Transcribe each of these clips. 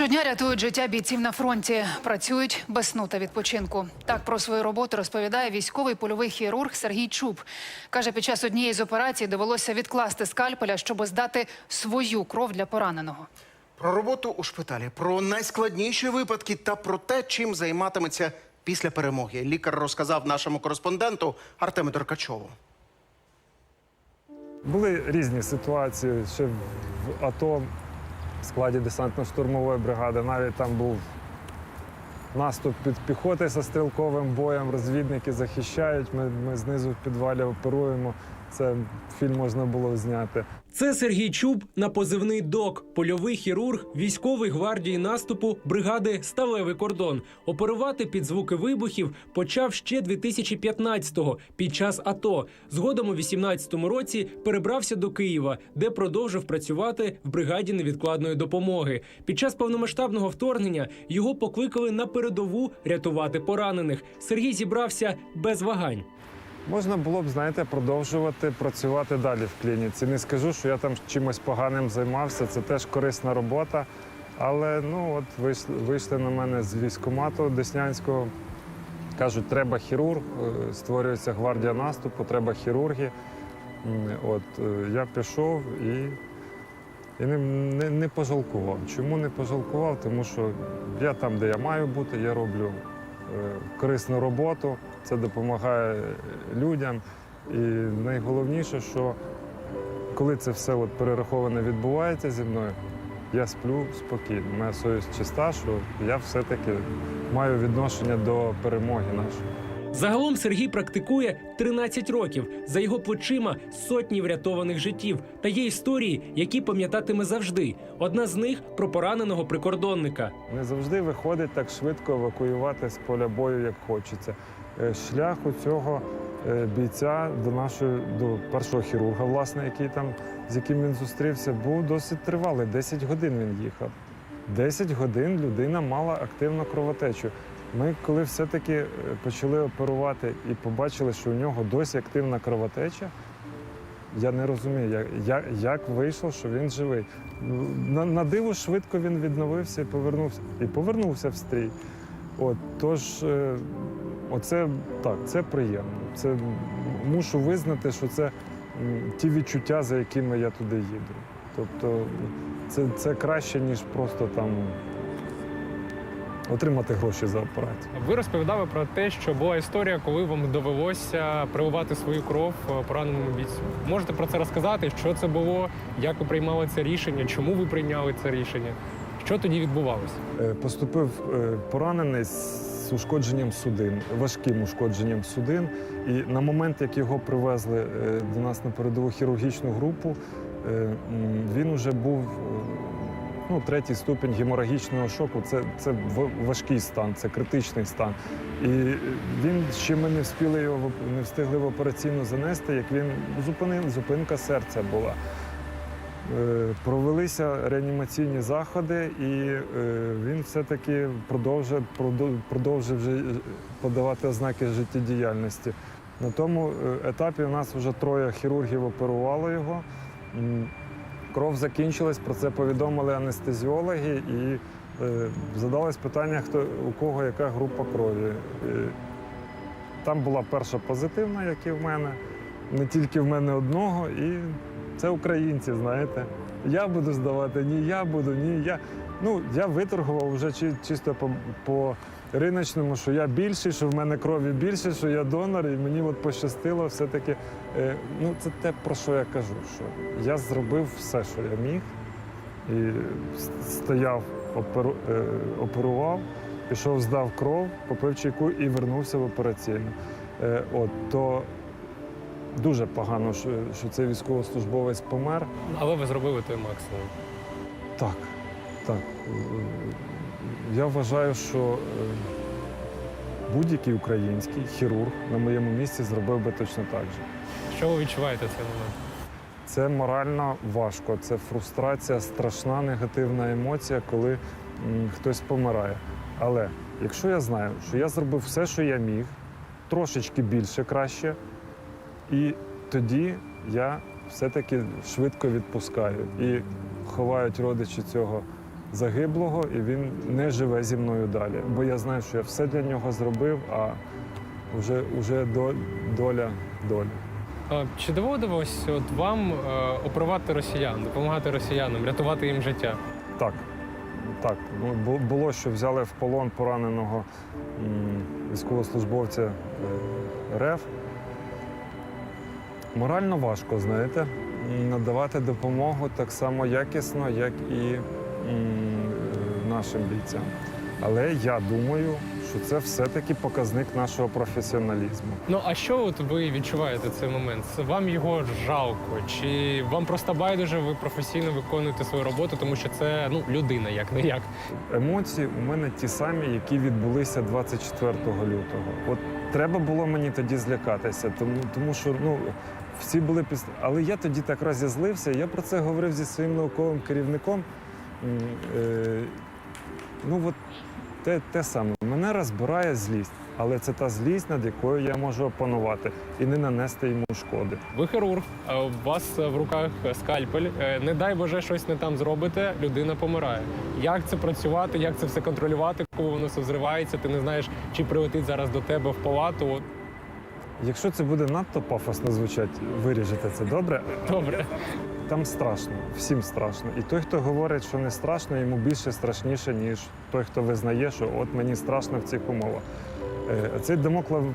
Щодня рятують життя бійців на фронті, працюють без сну та відпочинку. Так про свою роботу розповідає військовий польовий хірург Сергій Чуб. Каже, під час однієї з операцій довелося відкласти скальпеля, щоб здати свою кров для пораненого. Про роботу у шпиталі, про найскладніші випадки та про те, чим займатиметься після перемоги. Лікар розказав нашому кореспонденту Артему Деркачову. Були різні ситуації ще в АТО складі десантно-штурмової бригади. Навіть там був наступ під піхоти зі стрілковим боєм, розвідники захищають. Ми, ми знизу в підвалі оперуємо. Це фільм можна було зняти. Це Сергій Чуб на позивний ДОК, польовий хірург військової гвардії наступу бригади Сталевий кордон. Оперувати під звуки вибухів почав ще 2015-го під час АТО. Згодом у 18-му році перебрався до Києва, де продовжив працювати в бригаді невідкладної допомоги. Під час повномасштабного вторгнення його покликали на передову рятувати поранених. Сергій зібрався без вагань. Можна було б, знаєте, продовжувати працювати далі в клініці. Не скажу, що я там чимось поганим займався. Це теж корисна робота. Але ну от вийшли, вийшли на мене з військкомату Деснянського. Кажуть, треба хірург, е, створюється гвардія наступу, треба хірурги. От е, я пішов і, і не, не, не пожалкував. Чому не пожалкував? Тому що я там, де я маю бути, я роблю корисну роботу, це допомагає людям. І найголовніше, що коли це все от перераховане відбувається зі мною, я сплю спокійно. Моя совість чиста, що я все-таки маю відношення до перемоги нашої. Загалом Сергій практикує 13 років. За його плечима сотні врятованих життів та є історії, які пам'ятатиме завжди. Одна з них про пораненого прикордонника. Не завжди виходить так швидко евакуювати з поля бою, як хочеться. Е, Шлях у цього е, бійця до нашої до першого хірурга, власне, який там з яким він зустрівся, був досить тривалий. 10 годин він їхав. 10 годин людина мала активну кровотечу. Ми, коли все-таки е, почали оперувати і побачили, що у нього досі активна кровотеча, я не розумію, як, як, як вийшло, що він живий. На, на диво швидко він відновився і повернувся. І повернувся в стрій. От, тож, е, оце так, це приємно. Це мушу визнати, що це ті відчуття, за якими я туди їду. Тобто це, це краще, ніж просто там отримати гроші за операцію. Ви розповідали про те, що була історія, коли вам довелося приливати свою кров е, пораненому бійцю. Можете про це розказати? Що це було? Як ви приймали це рішення? Чому ви прийняли це рішення? Що тоді відбувалося? Е, Поступив е, поранений з ушкодженням судин, важким ушкодженням судин. І на момент, як його привезли до нас на передову хірургічну групу, він вже був ну, третій ступінь геморагічного шоку. Це, це важкий стан, це критичний стан. І він ще ми не встигли його не встигли в операційну занести, як він зупинив, зупинка серця була. Е, Провелися реанімаційні заходи, і е, він все-таки продовжив, продовжив е, подавати ознаки життєдіяльності. На тому етапі у нас вже троє хірургів оперувало його. Кров закінчилась, про це повідомили анестезіологи, і е, задалось питання, хто у кого яка група крові. Е, Там була перша позитивна, як і в мене, не тільки в мене одного, і це українці, знаєте. Я буду здавати, ні, я буду, ні, я. Ну, я виторгував вже чи- чисто по, по риночному, що я більший, що в мене крові більше, що я донор, і мені от пощастило все-таки. Е, ну, це те, про що я кажу, що я зробив все, що я міг, і стояв, оперу, е, оперував, пішов, здав кров, попив чайку і вернувся в операційну. Е, от, то дуже погано, що, що цей військовослужбовець помер. Але ви зробили той максимум. Так, так. Я вважаю, що е, будь-який український хірург на моєму місці зробив би точно так же. Що ви відчуваєте цей момент? Це морально важко, це фрустрація, страшна негативна емоція, коли м, хтось помирає. Але якщо я знаю, що я зробив все, що я міг, трошечки більше краще, і тоді я все-таки швидко відпускаю. І ховають родичі цього загиблого, і він не живе зі мною далі. Бо я знаю, що я все для нього зробив, а вже, вже доля доля. Чи доводилось от вам е, оперувати росіян, допомагати росіянам, рятувати їм життя? Так, так. Ну, бу- було, що взяли в полон пораненого військовослужбовця е, РФ. Морально важко, знаєте, надавати допомогу так само якісно, як і нашим бійцям. Але я думаю, що це все-таки показник нашого професіоналізму. Ну а що от ви відчуваєте цей момент? Вам його жалко? Чи вам просто байдуже, ви професійно виконуєте свою роботу, тому що це ну людина, як не як? Емоції у мене ті самі, які відбулися 24 лютого. От треба було мені тоді злякатися, тому, тому що ну всі були піс... Але я тоді так розізлився. Я про це говорив зі своїм науковим керівником. Е, ну от те, те саме. Мене розбирає злість, але це та злість, над якою я можу опанувати і не нанести йому шкоди. Ви хірург, у вас в руках скальпель. Е, Не дай Боже, щось не там зробите, людина помирає. Як це працювати, як це все контролювати, коли воно все взривається? Ти не знаєш, чи прилетить зараз до тебе в палату. Якщо це буде надто пафосно звучати, виріжете це добре. Добре. Там страшно, всім страшно. І той, хто говорить, що не страшно, йому більше страшніше, ніж той, хто визнає, що от мені страшно в цих умовах. Е, Цей домоклав е,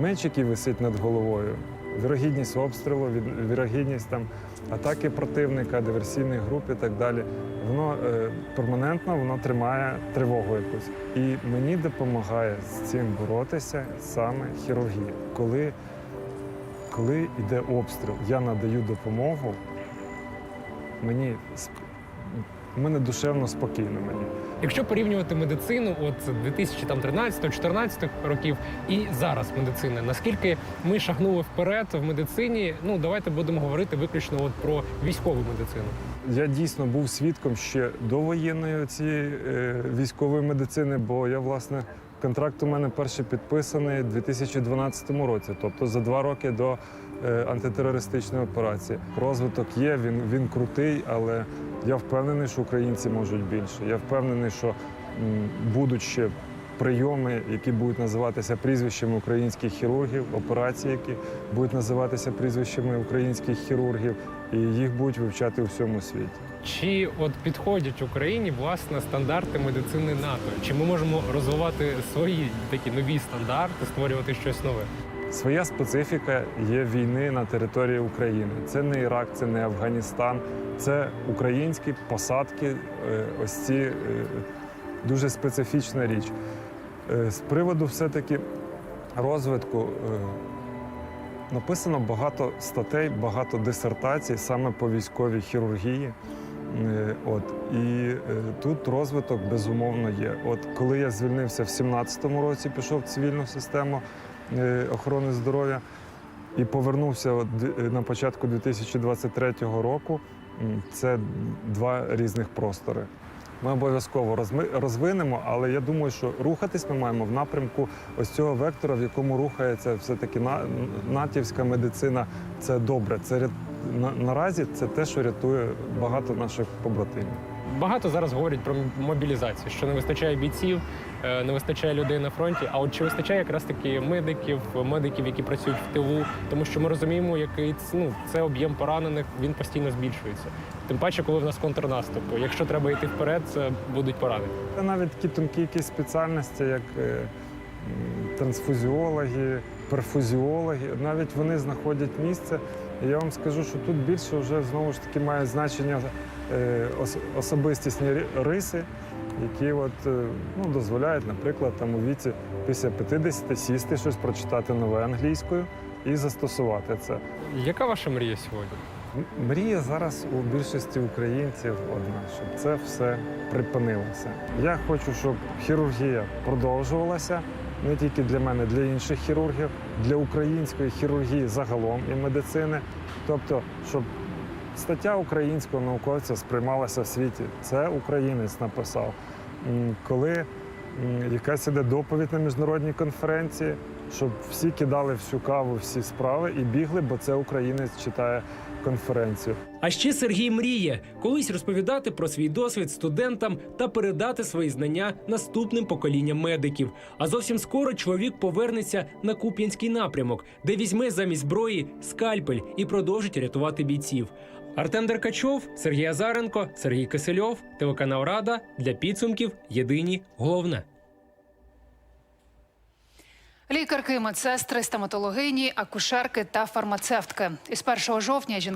меч, який висить над головою, вірогідність обстрілу, вірогідність там атаки противника, диверсійних груп і так далі. Воно е, перманентно воно тримає тривогу якусь. І мені допомагає з цим боротися саме хірургія. Коли, коли йде обстріл, я надаю допомогу, мені у мене душевно спокійно мені. Якщо порівнювати медицину от 2013-2014 років і зараз медицина, наскільки ми шагнули вперед в медицині? Ну давайте будемо говорити виключно от про військову медицину. Я дійсно був свідком ще довоєнної цієї е, військової медицини, бо я, власне, контракт у мене перший підписаний у 2012 році, тобто за два роки до антитерористичної операції. Розвиток є, він, він крутий, але я впевнений, що українці можуть більше. Я впевнений, що будуть ще прийоми, які будуть називатися прізвищами українських хірургів, операції, які будуть називатися прізвищами українських хірургів, і їх будуть вивчати у всьому світі. Чи от підходять Україні власне стандарти медицини НАТО? Чи ми можемо розвивати свої такі нові стандарти, створювати щось нове? Своя специфіка є війни на території України. Це не Ірак, це не Афганістан, це українські посадки. е, Ось ці е, дуже специфічна річ. Е, З приводу все-таки розвитку написано багато статей, багато дисертацій саме по військовій хірургії. От і тут розвиток безумовно є. От коли я звільнився в 17-му році, пішов в цивільну систему охорони здоров'я і повернувся е, на початку 2023 року. Це два різних простори. Ми обов'язково розвинемо, але я думаю, що рухатись ми маємо в напрямку ось цього вектора, в якому рухається все-таки на, натівська медицина. Це добре. Це наразі це те, що рятує багато наших побратимів. Багато зараз говорять про мобілізацію, що не вистачає бійців, е, не вистачає людей на фронті. А от чи вистачає якраз таки медиків, медиків, які працюють в тилу, тому що ми розуміємо, який ну, це об'єм поранених, він постійно збільшується. Тим паче, коли в нас контрнаступ. Якщо треба йти вперед, це будуть поранені. Навіть такі тонкі якісь спеціальності, як е, трансфузіологи, перфузіологи, навіть вони знаходять місце. І я вам скажу, що тут більше вже знову ж таки має значення е, особистісні риси, які от, е, ну, дозволяють, наприклад, там у віці після 50 сісти, щось прочитати нове англійською і застосувати це. Яка ваша мрія сьогодні? Мрія зараз у більшості українців одна, щоб це все припинилося. Я хочу, щоб хірургія продовжувалася не тільки для мене, для інших хірургів, для української хірургії загалом і медицини. Тобто, щоб стаття українського науковця сприймалася в світі. Це українець написав. Коли якась іде доповідь на міжнародній конференції, щоб всі кидали всю каву, всі справи і бігли, бо це українець читає конференцію. А ще Сергій мріє колись розповідати про свій досвід студентам та передати свої знання наступним поколінням медиків. А зовсім скоро чоловік повернеться на Куп'янський напрямок, де візьме замість зброї скальпель і продовжить рятувати бійців. Артем Деркачов, Сергій Азаренко, Сергій Кисельов, телеканал Рада для підсумків. Єдині головне. Лікарки, медсестри, стоматологині, акушерки та фармацевтки. Із 1 жовтня жінки